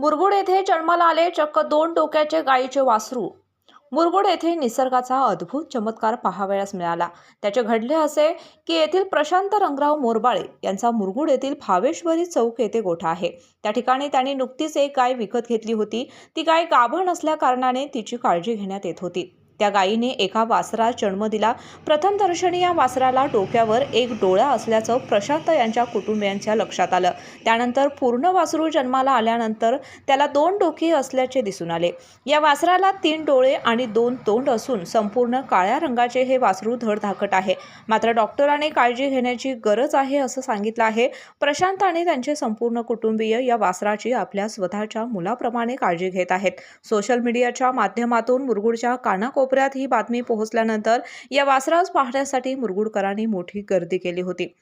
मुरगुड येथे जन्माला आले चक्क दोन डोक्याचे गायीचे वासरू. मुरगुड येथे निसर्गाचा अद्भुत चमत्कार पाहावयास मिळाला. त्याचे घडले असे की येथील प्रशांत रंगराव मोरबाळे यांचा मुरगुड येथील भावेश्वरी चौक येथे गोठा आहे. त्या ठिकाणी त्यांनी नुकतीच एक गाय विकत घेतली होती. ती गाय गाभण असल्या कारणाने तिची काळजी घेण्यात येत होती. त्या गायीने एका वासरास जन्म दिला. प्रथम दर्शनी या वासराला डोक्यावर एक डोळा असल्याचं प्रशांत यांच्या कुटुंबियांच्या लक्षात आलं. त्यानंतर पूर्ण वासरू जन्माला आल्यानंतर त्याला दोन डोके असल्याचे दिसून आले. या वासराला तीन डोळे आणि दोन तोंड असून संपूर्ण काळ्या रंगाचे हे वासरू धडधाकट आहे. मात्र डॉक्टरांनी काळजी घेण्याची गरज आहे असं सांगितलं आहे. प्रशांत आणि त्यांचे संपूर्ण कुटुंबीय या वासराची आपल्या स्वतःच्या मुलाप्रमाणे काळजी घेत आहेत. सोशल मीडियाच्या माध्यमातून मुरगुडच्या कानाकोप कानाकोपऱ्यात ही बातमी पोहोचल्यानंतर या वासरास पाहण्यासाठी मुरगुडकरांनी मोठी गर्दी केली होती.